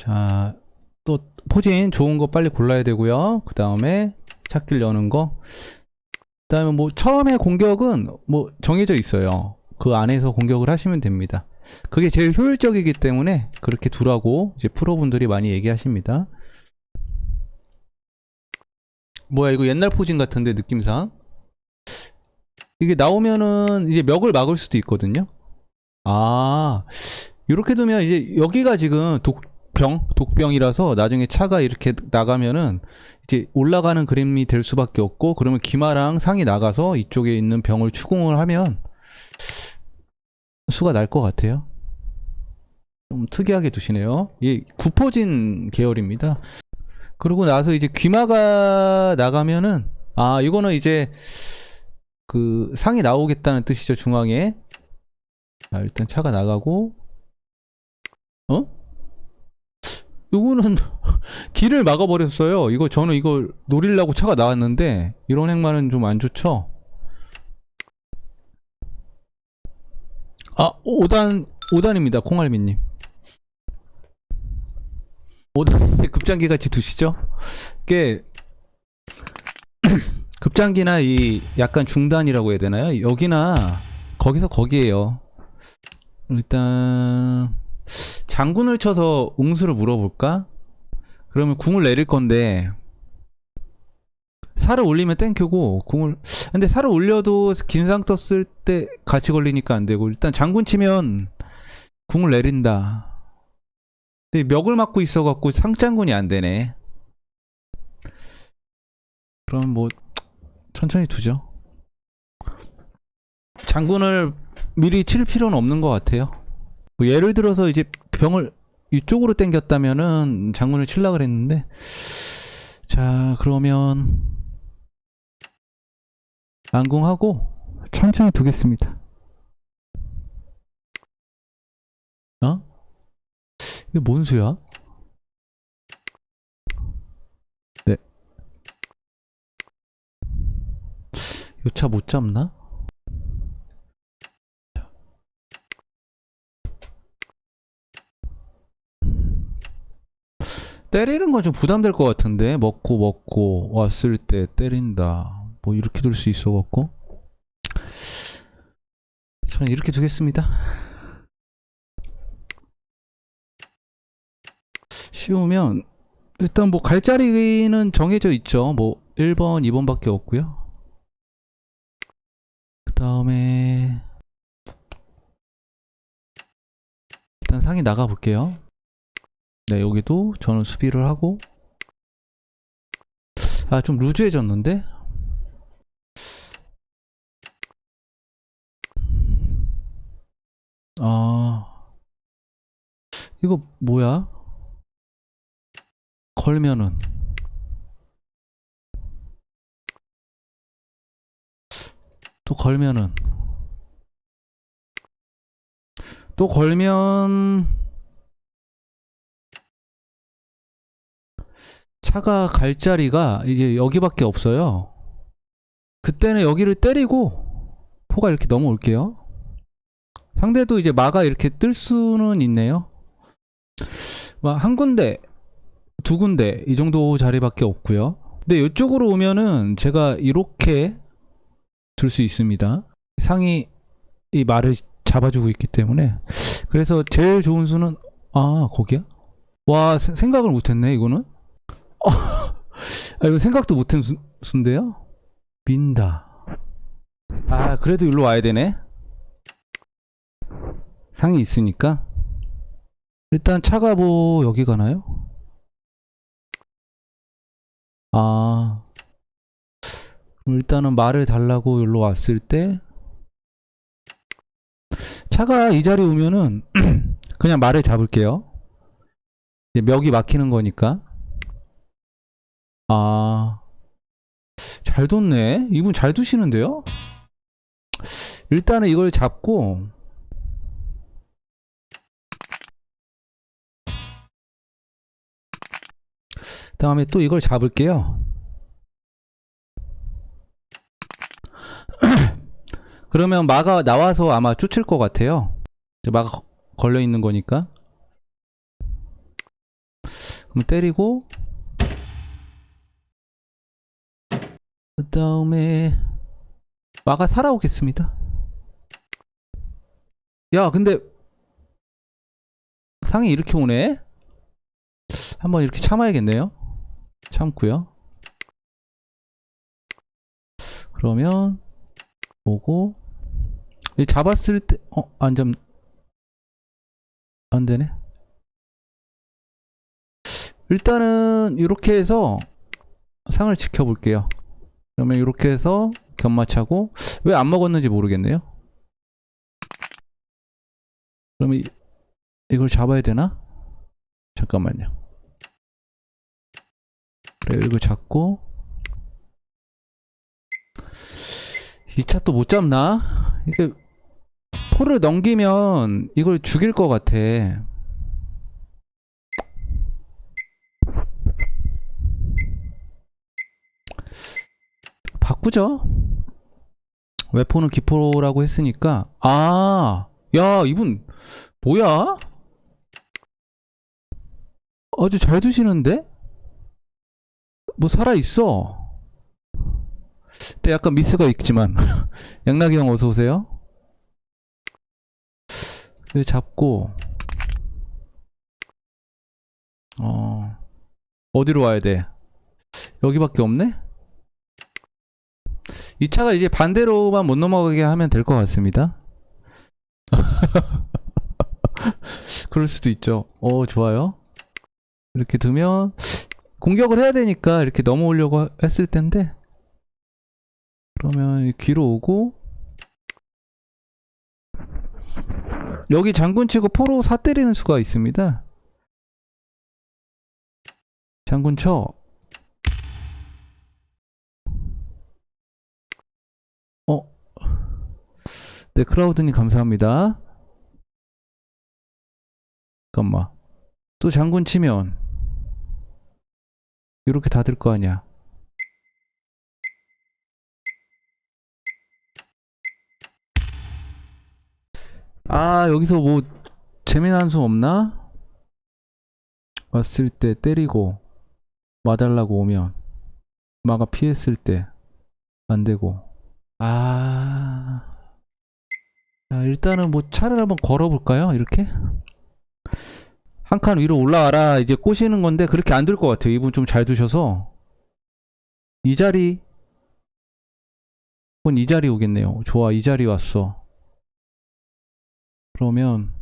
자, 또 포진 좋은 거 빨리 골라야 되고요. 그 다음에 찾길 여는 거. 그 다음에 뭐 처음에 공격은 뭐 정해져 있어요. 그 안에서 공격을 하시면 됩니다. 그게 제일 효율적이기 때문에 그렇게 두라고 이제 프로분들이 많이 얘기하십니다. 뭐야 이거 옛날 포진 같은데 느낌상 이게 나오면은 이제 멱을 막을 수도 있거든요. 아 이렇게 두면 이제 여기가 지금 독 병 독병이라서 나중에 차가 이렇게 나가면은 이제 올라가는 그림이 될 수밖에 없고 그러면 기마랑 상이 나가서 이쪽에 있는 병을 추궁을 하면 수가 날 것 같아요. 좀 특이하게 두시네요. 이 구포진 계열입니다. 그러고 나서 이제 귀마가 나가면은 아 이거는 이제 그 상이 나오겠다는 뜻이죠 중앙에. 자 일단 차가 나가고 어? 이거는 길을 막아버렸어요. 이거 저는 이걸 노리려고 차가 나왔는데 이런 행만은 좀 안 좋죠. 아 5단 5단입니다 콩알미님. 5단인데 급장기 같이 두시죠. 이게 급장기나 이 약간 중단이라고 해야 되나요? 여기나 거기서 거기에요. 일단 장군을 쳐서 웅수를 물어볼까? 그러면 궁을 내릴 건데 살을 올리면 땡큐고 궁을 근데 살을 올려도 긴상 떴을 때 같이 걸리니까 안 되고 일단 장군 치면 궁을 내린다. 근데 멱을 맞고 있어갖고 상장군이 안 되네. 그럼 뭐 천천히 두죠. 장군을 미리 칠 필요는 없는 것 같아요. 뭐 예를 들어서 이제 병을 이쪽으로 당겼다면은 장군을 칠라 그랬는데 자 그러면 안궁하고 천천히 두겠습니다. 어? 이게 뭔 수야? 네. 요 차 못 잡나? 때리는 건 좀 부담될 것 같은데 먹고 먹고 왔을 때 때린다. 뭐 이렇게 둘수 있어 갖고. 저는 이렇게 두겠습니다. 쉬우면 일단 뭐 갈 자리는 정해져 있죠. 뭐 1번 2번 밖에 없고요. 그 다음에 일단 상이 나가 볼게요 네, 여기도 저는 수비를 하고 아, 좀 루즈해졌는데? 아, 이거 뭐야? 걸면은 또 걸면은 또 걸면 차가 갈 자리가 이제 여기밖에 없어요. 그때는 여기를 때리고 포가 이렇게 넘어올게요. 상대도 이제 마가 이렇게 뜰 수는 있네요. 막한 군데, 두 군데 이 정도 자리밖에 없고요. 근데 이쪽으로 오면은 제가 이렇게 둘 수 있습니다. 상이 이 말을 잡아주고 있기 때문에 그래서 제일 좋은 수는 아 거기야? 와 세- 생각을 못했네 이거는. 아, 이거 생각도 못한 수, 수인데요? 민다. 아, 그래도 일로 와야 되네? 상이 있으니까. 일단 차가 뭐, 여기 가나요? 아. 일단은 말을 달라고 일로 왔을 때, 차가 이 자리 오면은, 그냥 말을 잡을게요. 이제 멱이 막히는 거니까. 아, 잘 뒀네. 이분 잘 두시는데요? 일단은 이걸 잡고, 다음에 또 이걸 잡을게요. 그러면 마가 나와서 아마 쫓을 것 같아요. 마가 걸려 있는 거니까. 한번 때리고 그 다음에 마가 살아오겠습니다. 야, 근데 상이 이렇게 오네? 한번 이렇게 참아야겠네요. 참고요. 그러면 이 잡았을 때 어, 안 잡, 안 되네. 일단은 이렇게 해서 상을 지켜볼게요. 그러면 이렇게 해서 견마차고 왜 안 먹었는지 모르겠네요. 그러면 이, 이걸 잡아야 되나? 잠깐만요. 그래 이걸 잡고 이 차 또 못 잡나? 이게 포를 넘기면 이걸 죽일 것 같아. 바꾸죠. 웨포는 기포라고 했으니까 아, 야 이분 뭐야? 아주 잘 두시는데? 뭐 살아 있어. 근데 약간 미스가 있지만 양락이 형 어서 오세요. 이거 잡고 어 어디로 와야 돼? 여기밖에 없네? 이 차가 이제 반대로만 못 넘어가게 하면 될 것 같습니다. 그럴 수도 있죠. 어, 좋아요. 이렇게 두면 공격을 해야 되니까 이렇게 넘어오려고 했을 텐데 그러면 귀로 오고 여기 장군 치고 포로 사 때리는 수가 있습니다. 장군 쳐. 어? 네, 크라우드님 감사합니다. 잠깐만. 또 장군 치면 이렇게 닫을 거 아니야. 아, 여기서 뭐 재미난 수 없나? 왔을 때 때리고 와달라고 오면 마가 피했을 때 안 되고 아 자, 일단은 뭐 차를 한번 걸어볼까요? 이렇게 한 칸 위로 올라와라 이제 꼬시는 건데 그렇게 안 될 것 같아요. 이분 좀 잘 두셔서 이 자리 혹은 이 자리 오겠네요. 좋아 이 자리 왔어. 그러면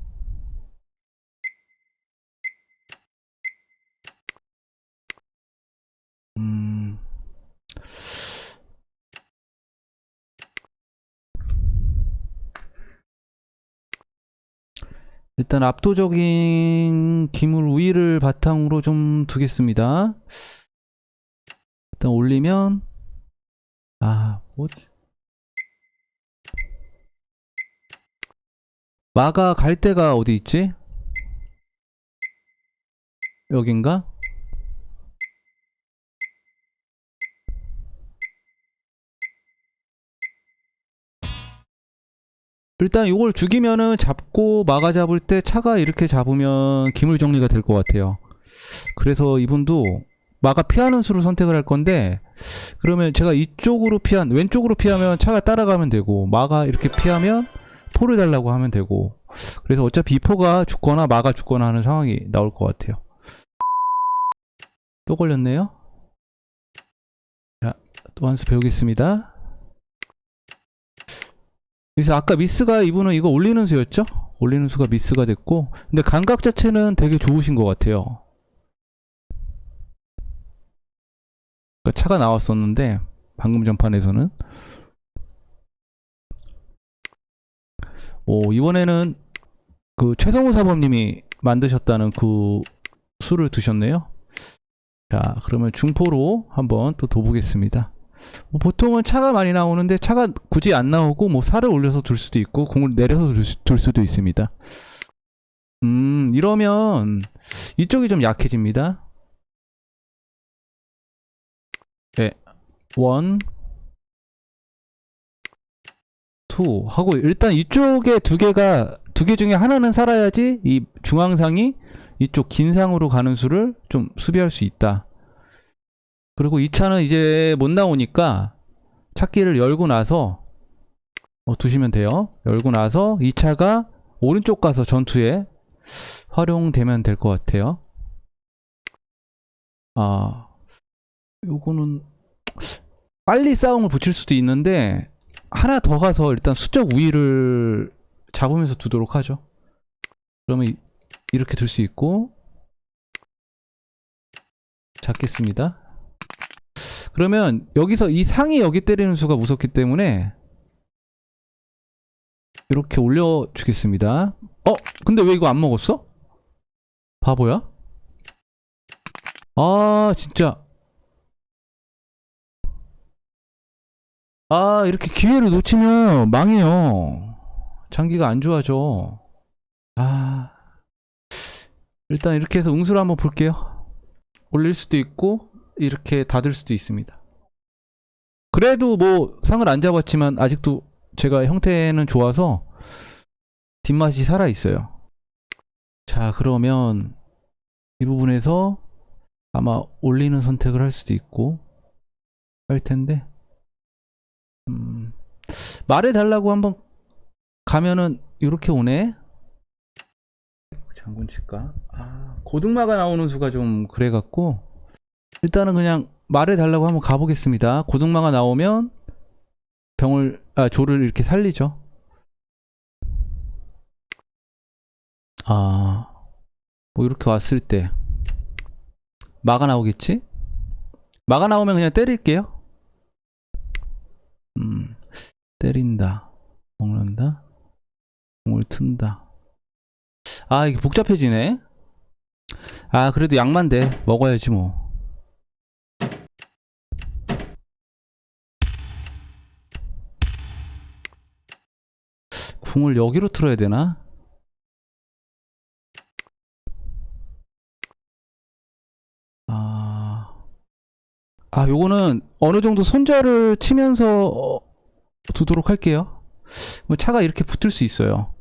일단 압도적인 기물 우위를 바탕으로 좀 두겠습니다. 일단 올리면 아, 뭐 마가 갈 데가 어디 있지? 여긴가? 일단 이걸 죽이면은 잡고 마가 잡을 때 차가 이렇게 잡으면 기물 정리가 될 것 같아요. 그래서 이분도 마가 피하는 수를 선택을 할 건데 그러면 제가 이쪽으로 피한 왼쪽으로 피하면 차가 따라가면 되고 마가 이렇게 피하면 포를 달라고 하면 되고 그래서 어차피 이 포가 죽거나 마가 죽거나 하는 상황이 나올 것 같아요. 또 걸렸네요. 자, 또 한 수 배우겠습니다. 그래서 아까 미스가 이분은 이거 올리는 수였죠? 올리는 수가 미스가 됐고 근데 감각 자체는 되게 좋으신 것 같아요. 그러니까 차가 나왔었는데 방금 전판에서는 오 이번에는 그 최성우 사범님이 만드셨다는 그 수를 두셨네요. 자 그러면 중포로 한번 또 둬보겠습니다. 뭐 보통은 차가 많이 나오는데 차가 굳이 안 나오고 뭐 살을 올려서 둘 수도 있고 공을 내려서 둘, 수- 둘 수도 있습니다. 음 이러면 이쪽이 좀 약해집니다. 네, 원, 투 하고 일단 이쪽에 두 개가 두 개 중에 하나는 살아야지 이 중앙상이 이쪽 긴 상으로 가는 수를 좀 수비할 수 있다. 그리고 이 차는 이제 못 나오니까 찾기를 열고 나서 어, 두시면 돼요. 열고 나서 이 차가 오른쪽 가서 전투에 활용되면 될 것 같아요. 아, 요거는 빨리 싸움을 붙일 수도 있는데 하나 더 가서 일단 수적 우위를 잡으면서 두도록 하죠. 그러면 이- 이렇게 둘 수 있고 잡겠습니다. 그러면 여기서 이 상이 여기 때리는 수가 무섭기 때문에 이렇게 올려주겠습니다. 어? 근데 왜 이거 안 먹었어? 바보야? 아 진짜 아 이렇게 기회를 놓치면 망해요. 장기가 안 좋아져. 아 일단 이렇게 해서 응수를 한번 볼게요. 올릴 수도 있고 이렇게 닫을 수도 있습니다. 그래도 뭐 상을 안 잡았지만 아직도 제가 형태는 좋아서 뒷맛이 살아 있어요. 자 그러면 이 부분에서 아마 올리는 선택을 할 수도 있고 할 텐데 음, 말해 달라고 한번 가면은 이렇게 오네. 장군 칠까? 아, 고등마가 나오는 수가 좀 그래갖고 일단은 그냥 말해 달라고 한번 가보겠습니다. 고등마가 나오면 병을 아 조를 이렇게 살리죠. 아, 뭐 이렇게 왔을 때 마가 나오겠지? 마가 나오면 그냥 때릴게요. 음, 때린다, 먹는다, 공을 튼다. 아, 이게 복잡해지네. 아, 그래도 약만 돼. 먹어야지 뭐. 궁을 여기로 틀어야 되나? 아, 아, 요거는 어느 정도 손절을 치면서 어, 두도록 할게요. 뭐 차가 이렇게 붙을 수 있어요.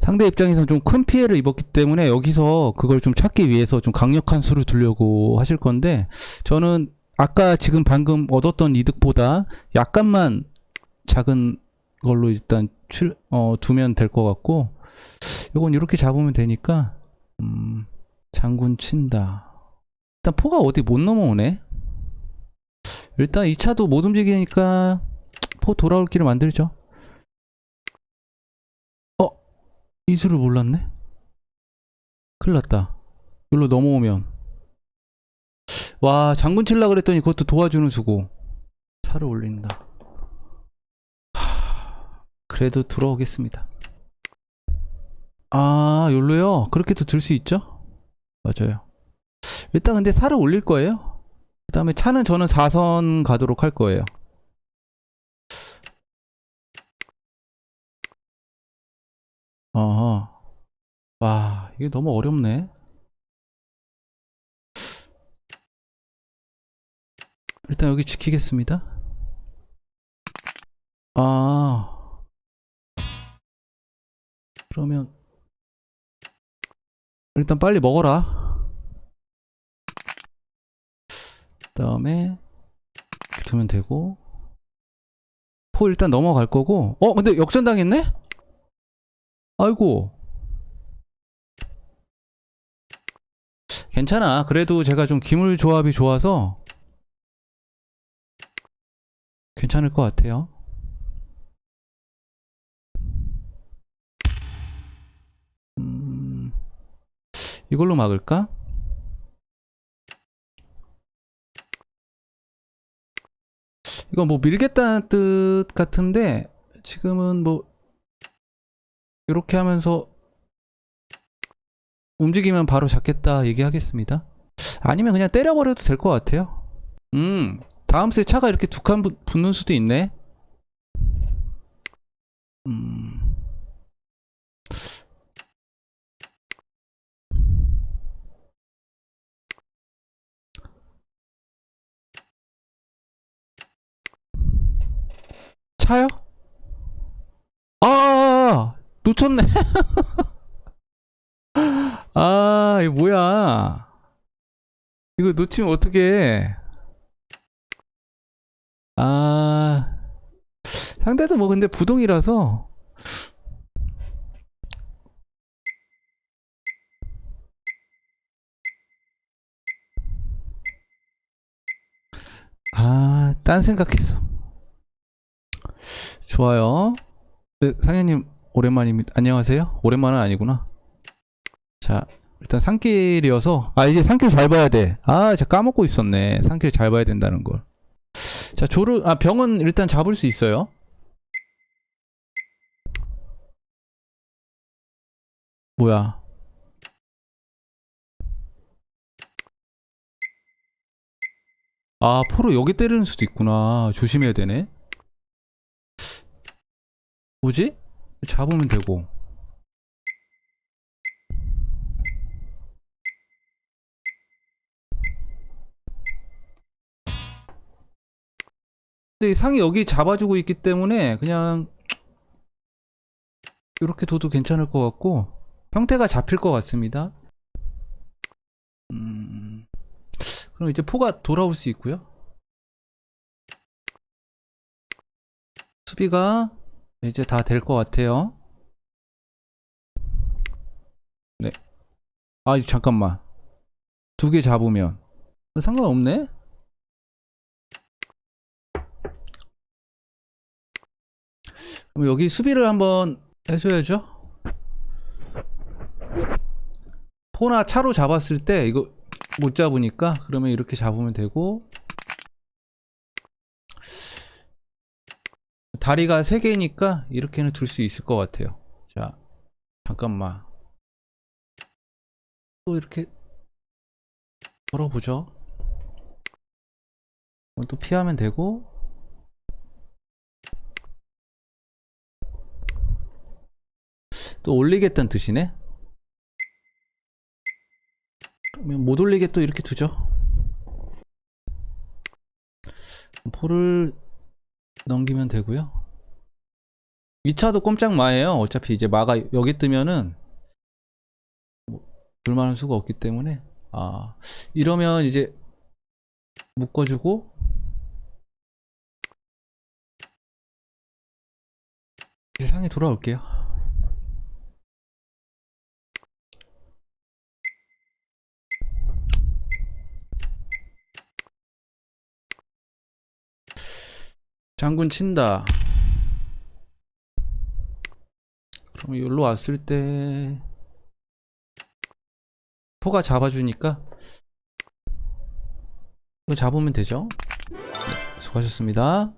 상대 입장에서는 좀 큰 피해를 입었기 때문에 여기서 그걸 좀 찾기 위해서 좀 강력한 수를 두려고 하실 건데 저는 아까 지금 방금 얻었던 이득보다 약간만 작은 걸로 일단 출, 어, 두면 될 것 같고 요건 이렇게 잡으면 되니까 음, 장군 친다. 일단 포가 어디 못 넘어오네. 일단 이 차도 못 움직이니까 포 돌아올 길을 만들죠. 어? 이수를 몰랐네? 큰일 났다. 여기로 넘어오면. 와, 장군 칠라 그랬더니 그것도 도와주는 수고. 차를 올린다. 하, 그래도 들어오겠습니다. 아, 열로요? 그렇게도 들 수 있죠? 맞아요. 일단 근데 살을 올릴 거예요. 그 다음에 차는 저는 4선 가도록 할 거예요. 어허. 와, 이게 너무 어렵네. 일단 여기 지키겠습니다. 아. 그러면 일단 빨리 먹어라. 그다음에 이렇게 두면 되고 포 일단 넘어갈 거고. 어, 근데 역전 당했네? 아이고. 괜찮아. 그래도 제가 좀 기물 조합이 좋아서 괜찮을 것 같아요. 이걸로 막을까? 이거 뭐 밀겠다는 뜻 같은데 지금은 뭐 이렇게 하면서 움직이면 바로 잡겠다 얘기하겠습니다. 아니면 그냥 때려버려도 될 것 같아요. 음, 다음 수에 차가 이렇게 두 칸 붙는 수도 있네. 음. 놓쳤네. 아, 이 뭐야? 이거 놓치면 어떡해? 아, 상대도 뭐 근데 부동이라서 아, 딴 생각했어. 좋아요. 네, 상현님 오랜만입니다. 안녕하세요. 오랜만은 아니구나. 자, 일단 산길이어서 아 이제 산길 잘 봐야 돼. 아, 제가 까먹고 있었네. 산길 잘 봐야 된다는 걸. 자, 조를 아 병은 일단 잡을 수 있어요. 뭐야? 아, 포로 여기 때리는 수도 있구나. 조심해야 되네. 뭐지? 잡으면 되고. 근데 이 상이 여기 잡아주고 있기 때문에 그냥 이렇게 둬도 괜찮을 것 같고 형태가 잡힐 것 같습니다. 음, 그럼 이제 포가 돌아올 수 있고요. 수비가 이제 다 될 것 같아요. 네. 아, 잠깐만. 두 개 잡으면 상관없네. 그럼 여기 수비를 한번 해줘야죠. 포나 차로 잡았을 때 이거 못 잡으니까 그러면 이렇게 잡으면 되고 다리가 3개니까 이렇게는 둘 수 있을 것 같아요. 자, 잠깐만. 또 이렇게 걸어보죠. 또 피하면 되고 또 올리겠다는 뜻이네. 그러면 못 올리게 또 이렇게 두죠. 포를 넘기면 되고요. 2차도 꼼짝 마예요. 어차피 이제 마가 여기 뜨면은 뭐 불만할 수가 없기 때문에 아 이러면 이제 묶어주고 이제 상에 돌아올게요. 장군 친다. 그럼 여기로 왔을 때 포가 잡아주니까 이거 잡으면 되죠? 네, 수고하셨습니다.